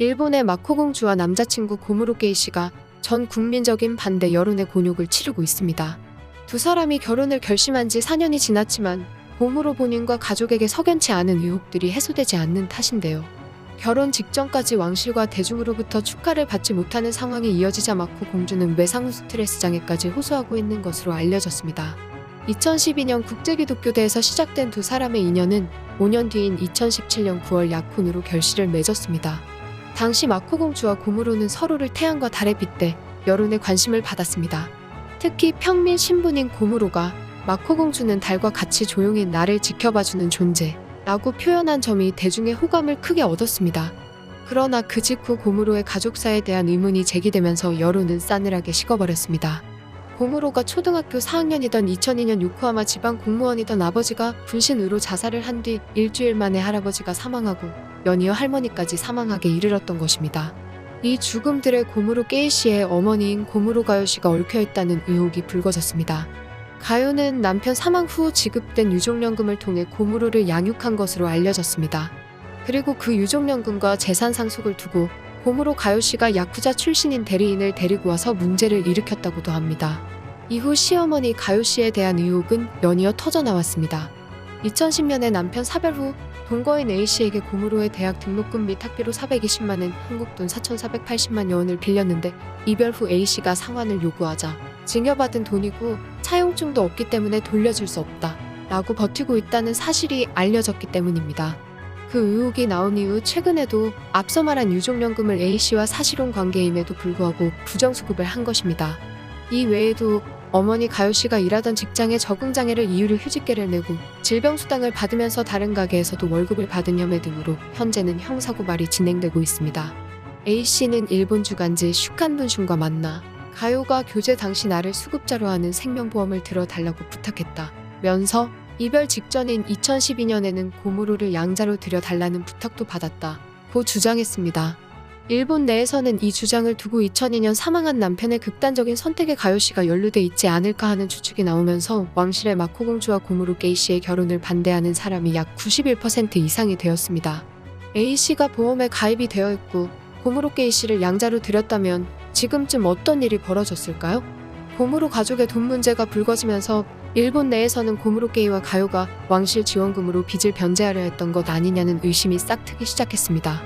일본의 마코 공주와 남자친구 고무로 게이 씨가 전 국민적인 반대 여론의 곤욕을 치르고 있습니다. 두 사람이 결혼을 결심한 지 4년이 지났지만 고무로 본인과 가족에게 석연치 않은 의혹들이 해소되지 않는 탓인데요. 결혼 직전까지 왕실과 대중으로부터 축하를 받지 못하는 상황이 이어지자 마코 공주는 외상 후 스트레스 장애까지 호소하고 있는 것으로 알려졌습니다. 2012년 국제기독교대에서 시작된 두 사람의 인연은 5년 뒤인 2017년 9월 약혼으로 결실을 맺었습니다. 당시 마코 공주와 고무로는 서로를 태양과 달에 빗대 여론의 관심을 받았습니다. 특히 평민 신분인 고무로가 마코 공주는 달과 같이 조용히 나를 지켜봐주는 존재라고 표현한 점이 대중의 호감을 크게 얻었습니다. 그러나 그 직후 고무로의 가족사에 대한 의문이 제기되면서 여론은 싸늘하게 식어버렸습니다. 고무로가 초등학교 4학년이던 2002년 요코하마 지방 공무원이던 아버지가 분신으로 자살을 한 뒤 일주일 만에 할아버지가 사망하고 연이어 할머니까지 사망하게 이르렀던 것입니다. 이 죽음들의 고무로 게이 씨의 어머니인 고무로 가요 씨가 얽혀 있다는 의혹이 불거졌습니다. 가요는 남편 사망 후 지급된 유족연금을 통해 고무로를 양육한 것으로 알려졌습니다. 그리고 그 유족연금과 재산 상속을 두고 고무로 가요 씨가 야쿠자 출신인 대리인을 데리고 와서 문제를 일으켰다고도 합니다. 이후 시어머니 가요 씨에 대한 의혹은 연이어 터져 나왔습니다. 2010년에 남편 사별 후 동거인 A 씨에게 고무로의 대학 등록금 및 학비로 420만 원, 한국 돈 4,480만 원을 빌렸는데 이별 후 A 씨가 상환을 요구하자 증여받은 돈이고 차용증도 없기 때문에 돌려줄 수 없다. 라고 버티고 있다는 사실이 알려졌기 때문입니다. 그 의혹이 나온 이후 최근에도 앞서 말한 유족연금을 A씨와 사실혼 관계임에도 불구하고 부정수급을 한 것입니다. 이 외에도 어머니 가요씨가 일하던 직장에 적응장애를 이유로 휴직계를 내고 질병수당을 받으면서 다른 가게에서도 월급을 받은 혐의 등으로 현재는 형사고발이 진행되고 있습니다. A씨는 일본 주간지 슈칸분슌과 만나 가요가 교제 당시 나를 수급자로 하는 생명보험을 들어달라고 부탁했다. 면서 이별 직전인 2012년에는 고무로를 양자로 들여달라는 부탁도 받았다. 고 주장했습니다. 일본 내에서는 이 주장을 두고 2002년 사망한 남편의 극단적인 선택에 가요 씨가 연루돼 있지 않을까 하는 추측이 나오면서 왕실의 마코 공주와 고무로 게이 씨의 결혼을 반대하는 사람이 약 91% 이상이 되었습니다. A 씨가 보험에 가입이 되어 있고 고무로 게이 씨를 양자로 들였다면 지금쯤 어떤 일이 벌어졌을까요? 고무로 가족의 돈 문제가 불거지면서 일본 내에서는 고무로 게이와 가요가 왕실 지원금으로 빚을 변제하려 했던 것 아니냐는 의심이 싹트기 시작했습니다.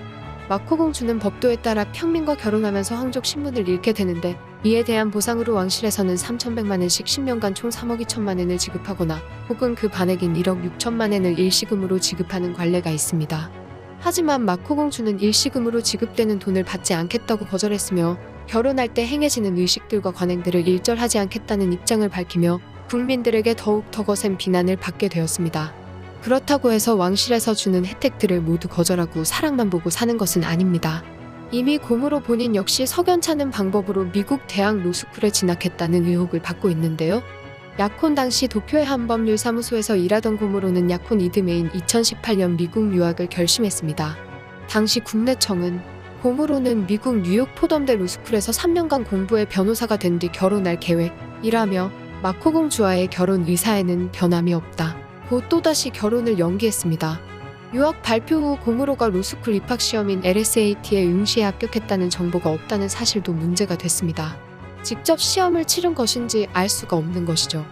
마코 공주는 법도에 따라 평민과 결혼하면서 황족 신분을 잃게 되는데 이에 대한 보상으로 왕실에서는 3,100만 엔씩 10년간 총 3억 2천만 엔을 지급하거나 혹은 그 반액인 1억 6천만 엔을 일시금으로 지급하는 관례가 있습니다. 하지만 마코 공주는 일시금으로 지급되는 돈을 받지 않겠다고 거절했으며 결혼할 때 행해지는 의식들과 관행들을 일절하지 않겠다는 입장을 밝히며 국민들에게 더욱 더 거센 비난을 받게 되었습니다. 그렇다고 해서 왕실에서 주는 혜택들을 모두 거절하고 사랑만 보고 사는 것은 아닙니다. 이미 고무로 본인 역시 석연찮은 방법으로 미국 대학 로스쿨에 진학했다는 의혹을 받고 있는데요. 약혼 당시 도쿄의 한 법률사무소에서 일하던 고무로는 약혼 이듬해인 2018년 미국 유학을 결심했습니다. 당시 국내청은 고무로는 미국 뉴욕 포덤대 로스쿨에서 3년간 공부해 변호사가 된 뒤 결혼할 계획이라며 마코 공주와의 결혼 의사에는 변함이 없다. 곧 또다시 결혼을 연기했습니다. 유학 발표 후 고무로가 로스쿨 입학 시험인 LSAT에 응시에 합격했다는 정보가 없다는 사실도 문제가 됐습니다. 직접 시험을 치른 것인지 알 수가 없는 것이죠.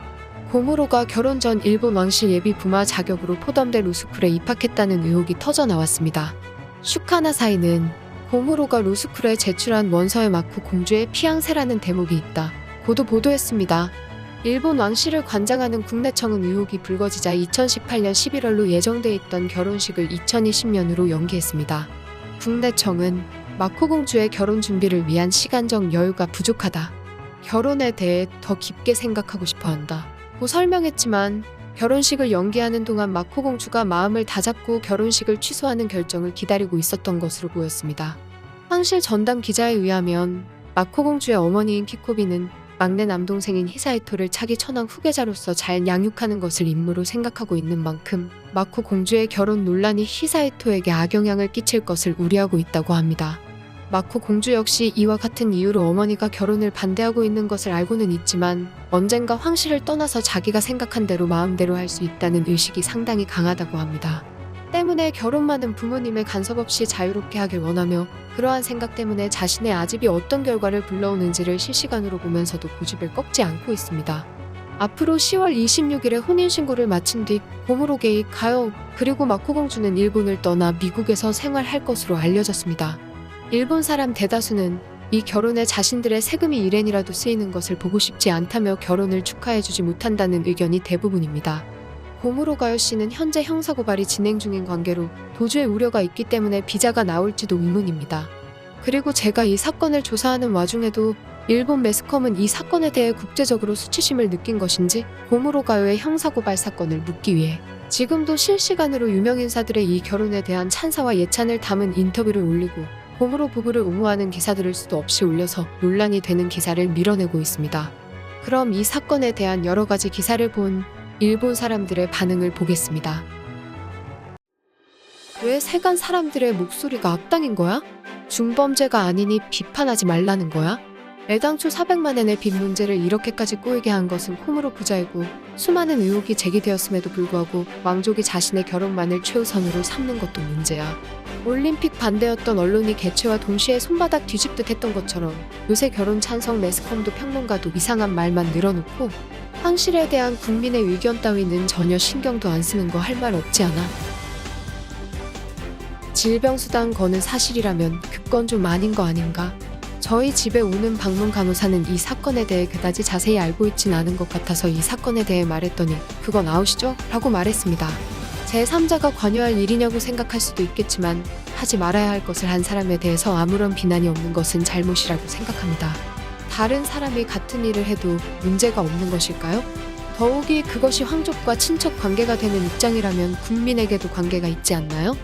고무로가 결혼 전 일본 왕실 예비 부마 자격으로 포덤대 로스쿨에 입학했다는 의혹이 터져 나왔습니다. 슈카나 사이는 고무로가 로스쿨에 제출한 원서에 마코 공주의 피앙세라는 대목이 있다. 고도 보도했습니다. 일본 왕실을 관장하는 국내청은 의혹이 불거지자 2018년 11월로 예정돼 있던 결혼식을 2020년으로 연기했습니다. 국내 청은 마코 공주의 결혼 준비를 위한 시간적 여유가 부족하다. 결혼에 대해 더 깊게 생각하고 싶어 한다. 고 설명했지만 결혼식을 연기하는 동안 마코 공주가 마음을 다잡고 결혼식을 취소하는 결정을 기다리고 있었던 것으로 보였습니다. 황실 전담 기자에 의하면 마코 공주의 어머니인 키코비는 막내 남동생인 히사이토를 차기 천왕 후계자로서 잘 양육하는 것을 임무로 생각하고 있는 만큼 마코 공주의 결혼 논란이 히사이토에게 악영향을 끼칠 것을 우려하고 있다고 합니다. 마코 공주 역시 이와 같은 이유로 어머니가 결혼을 반대하고 있는 것을 알고는 있지만 언젠가 황실을 떠나서 자기가 생각한 대로 마음대로 할 수 있다는 의식이 상당히 강하다고 합니다. 때문에 결혼만은 부모님의 간섭 없이 자유롭게 하길 원하며 그러한 생각 때문에 자신의 아집이 어떤 결과를 불러오는지를 실시간으로 보면서도 고집을 꺾지 않고 있습니다. 앞으로 10월 26일에 혼인신고를 마친 뒤 고무로게이 가요 그리고 마코공주는 일본을 떠나 미국에서 생활할 것으로 알려졌습니다. 일본 사람 대다수는 이 결혼에 자신들의 세금이 일엔이라도 쓰이는 것을 보고 싶지 않다며 결혼을 축하해주지 못한다는 의견이 대부분입니다. 고무로 가요 씨는 현재 형사고발이 진행 중인 관계로 도주의 우려가 있기 때문에 비자가 나올지도 의문입니다. 그리고 제가 이 사건을 조사하는 와중에도 일본 매스컴은 이 사건에 대해 국제적으로 수치심을 느낀 것인지 고무로 가요의 형사고발 사건을 묻기 위해 지금도 실시간으로 유명인사들의 이 결혼에 대한 찬사와 예찬을 담은 인터뷰를 올리고 고무로 부부를 옹호하는 기사들을 수도 없이 올려서 논란이 되는 기사를 밀어내고 있습니다. 그럼 이 사건에 대한 여러 가지 기사를 본 일본 사람들의 반응을 보겠습니다. 왜 세간 사람들의 목소리가 악당인 거야? 중범죄가 아니니 비판하지 말라는 거야? 애당초 400만 엔의 빚 문제를 이렇게까지 꼬이게 한 것은 콩으로 부자이고 수많은 의혹이 제기되었음에도 불구하고 왕족이 자신의 결혼만을 최우선으로 삼는 것도 문제야. 올림픽 반대였던 언론이 개최와 동시에 손바닥 뒤집듯 했던 것처럼 요새 결혼 찬성 매스컴도 평론가도 이상한 말만 늘어놓고 황실에 대한 국민의 의견 따위는 전혀 신경도 안 쓰는 거 할 말 없지 않아. 질병수당 거는 사실이라면 그건 좀 아닌 거 아닌가? 저희 집에 오는 방문 간호사는 이 사건에 대해 그다지 자세히 알고 있진 않은 것 같아서 이 사건에 대해 말했더니 그건 아웃이죠? 라고 말했습니다. 제3자가 관여할 일이냐고 생각할 수도 있겠지만 하지 말아야 할 것을 한 사람에 대해서 아무런 비난이 없는 것은 잘못이라고 생각합니다. 다른 사람이 같은 일을 해도 문제가 없는 것일까요? 더욱이 그것이 황족과 친척 관계가 되는 입장이라면 국민에게도 관계가 있지 않나요?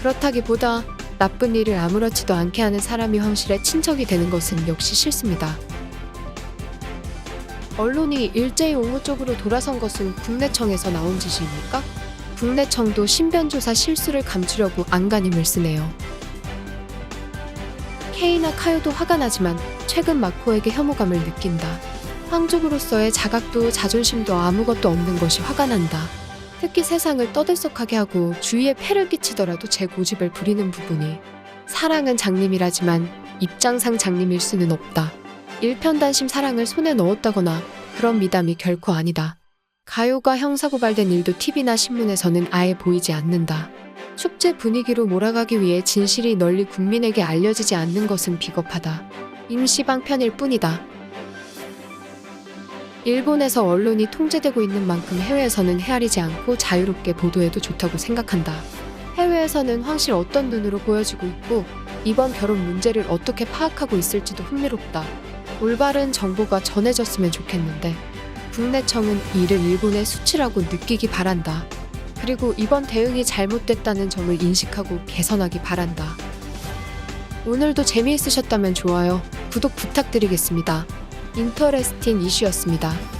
그렇다기보다 나쁜 일을 아무렇지도 않게 하는 사람이 황실의 친척이 되는 것은 역시 싫습니다. 언론이 일제히 옹호 쪽으로 돌아선 것은 국내청에서 나온 지시입니까? 국내청도 신변조사 실수를 감추려고 안간힘을 쓰네요. 케이나 카요도 화가 나지만 최근 마코에게 혐오감을 느낀다. 황족으로서의 자각도 자존심도 아무것도 없는 것이 화가 난다. 특히 세상을 떠들썩하게 하고 주위에 폐를 끼치더라도 제 고집을 부리는 부분이 사랑은 장님이라지만 입장상 장님일 수는 없다. 일편단심 사랑을 손에 넣었다거나 그런 미담이 결코 아니다. 가요가 형사고발된 일도 TV나 신문에서는 아예 보이지 않는다. 축제 분위기로 몰아가기 위해 진실이 널리 국민에게 알려지지 않는 것은 비겁하다. 임시 방편일 뿐이다. 일본에서 언론이 통제되고 있는 만큼 해외에서는 헤아리지 않고 자유롭게 보도해도 좋다고 생각한다. 해외에서는 황실 어떤 눈으로 보여지고 있고 이번 결혼 문제를 어떻게 파악하고 있을지도 흥미롭다. 올바른 정보가 전해졌으면 좋겠는데 국내청은 이를 일본의 수치라고 느끼기 바란다. 그리고 이번 대응이 잘못됐다는 점을 인식하고 개선하기 바란다. 오늘도 재미있으셨다면 좋아요, 구독 부탁드리겠습니다. 인터레스팅 이슈였습니다.